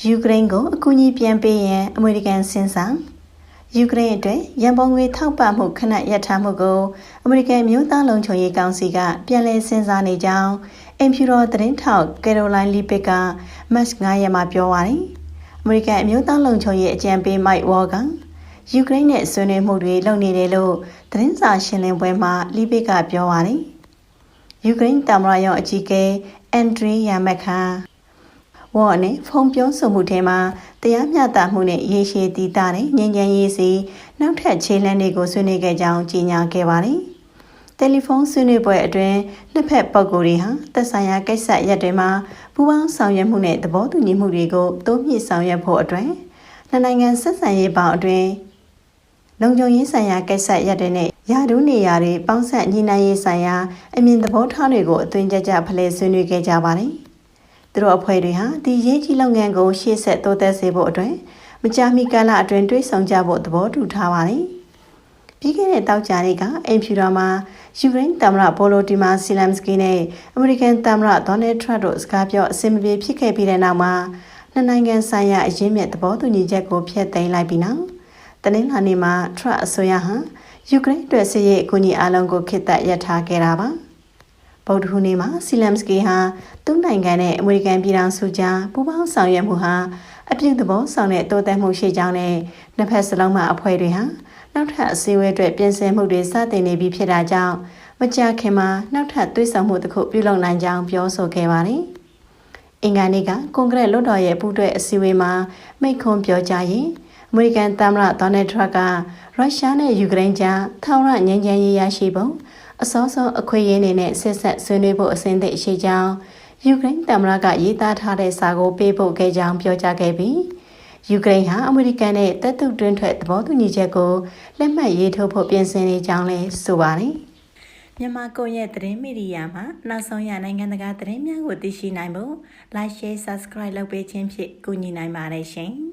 ယူကရိန်းကိုအကူအညီပြန်ပေးရန်အမေရိကန်စဉ်းစားယူကရိန်းအတွက်ရန်ပုံငွေထောက်ပံ့မှုခဏရပ်ထားမှုကိုအမေရိကန်မျိုးသားလုံခြုံရေးကောင်စီကပြန်လည်စဉ်းစားနေကြောင်းအင်ဖြူတော်သတင်းထောက်ကယ်ရိုလိုင်းလီပစ်ကမတ်9ရက်မှာပြောပါတယ်။အမေရိကန်အမျိုးသားလုံခြုံရေးအကြံပေးမိုက်ဝေါ်ကယူကရိန်းနဲ့ဆွေးနွေးမှုတွေလုပ်နေတယ်လို့သတင်းစာရှင်းလင်းပွဲမှာလီပစ်ကပြောပါတယ်။ယူကရိန်းတမရယောအကြီးကဲအန်ဒရီယာမက်ခါ ဝေါ်နဲ့ဖုန်းပြောဆိုမှုထဲမှာတရားမျှတမှုနဲ့ရေရှည်တည်တာတဲ့ငြိမ်းချမ်းရေးစီနောက်ထပ်ခြေလှမ်းတွေကိုဆွေးနွေးခဲ့ကြောင်းကြေညာခဲ့ပါတယ်။တယ်လီဖုန်းဆွေးနွေးပွဲအတွင်းနှစ်ဖက်ပုဂ္ဂိုလ်တွေဟာသက်ဆိုင်ရာကိစ္စရပ်တွေမှာပူးပေါင်းဆောင်ရွက်မှုနဲ့သဘောတူညီမှုတွေကိုတိုးမြှင့်ဆောင်ရွက်ဖို့အတွက်နှစ်နိုင်ငံဆက်ဆံရေးပေါင်းအတွင်းလုံခြုံရေးဆိုင်ရာကိစ္စရပ်တွေနဲ့ယာဒူးနေရာတွေပေါင်းဆက်ညီနိုင်ရေးဆိုင်ရာအမြင်သဘောထားတွေကိုအသွင်ကြကြဖလှယ်ဆွေးနွေးခဲ့ကြပါတယ်။ သူတို့အဖွဲ့တွေဟာဒီရေးကြီးလုပ်ငန်းကိုရှေ့ဆက်တိုးတက်စေဖို့အတွက်မကြာမီကာလအတွင်းတွေးဆောင်ကြဖို့သဘောတူထားပါတယ်။ပြီးခဲ့တဲ့တောက်ကြနေ့ကအင်ဖြူတော်မှာယူကရိန်းသမ္မတပိုလိုတီမာဆီလမ်စကီနဲ့အမေရိကန်သမ္မတဒေါ်နယ်ထရန့်တို့စကားပြောအစင်မပြေဖြစ်ခဲ့ပြီးတဲ့နောက်မှာနှစ်နိုင်ငံဆိုင်ရာအရေးမြစ်သဘောတူညီချက်ကိုဖျက်သိမ်းလိုက်ပြီးနောက်တနင်္လာနေ့မှာထရန့်အစိုးရဟာယူကရိန်းအတွက်စစ်ရေးအကူအညီအလုံးကိုခေတ္တရပ်ထားခဲ့တာပါ ဗုဒ္ဓဟူးနေ့မှာဆီလမ်စကီဟာသူ့နိုင်ငံနဲ့အမေရိကန်ပြည်ထောင်စုကြားပူးပေါင်းဆောင်ရွက်မှုဟာအပြုသဘောဆောင်တဲ့တိုးတက်မှုရှိကြောင်းနဲ့နှစ်ဖက်စလုံးမှအဖွဲ့တွေဟာနောက်ထပ်အစည်းအဝေးအတွက်ပြင်ဆင်မှုတွေစတင်နေပြီဖြစ်တာကြောင့်မကြာခင်မှာနောက်ထပ်သွေးဆောင်မှုတစ်ခုပြုလုပ်နိုင်ကြောင်းပြောဆိုခဲ့ပါတယ်။အင်္ဂါနေ့ကကွန်ဂရက်လွှတ်တော်ရဲ့ပူးတွဲအစည်းအဝေးမှာမိန့်ခွန်းပြောကြားရင်အမေရိကန်သမ္မတဒေါ်နယ်ထရန့်ကရုရှားနဲ့ယူကရိန်းကြားထောင်ရငြိမ်းချမ်းရေးရရှိပုံ အစောဆုံးအခွင့်အရေးအနေနဲ့ဆက်ဆက်ဆွေးနွေးဖို့အစဉ်သင့်ရှိကြောင်းယူကရိန်းသမ္မတကရေးသားထားတဲ့စာကိုပေးပို့ခဲ့ကြောင်းပြောကြားခဲ့ပြီးယူကရိန်းဟာအမေရိကန်နဲ့တပ်တုတွင်းထွက်သဘောတူညီချက်ကိုလက်မှတ်ရေးထိုးဖို့ပြင်ဆင်နေကြောင်းလည်းဆိုပါတယ်။မြန်မာကွန်ရက်သတင်းမီဒီယာမှာနောက်ဆုံးရနိုင်ငံတကာသတင်းများကိုသိရှိနိုင်ဖို့ Like Share Subscribe လုပ်ပေးခြင်းဖြင့်ကူညီနိုင်ပါတယ်ရှင်။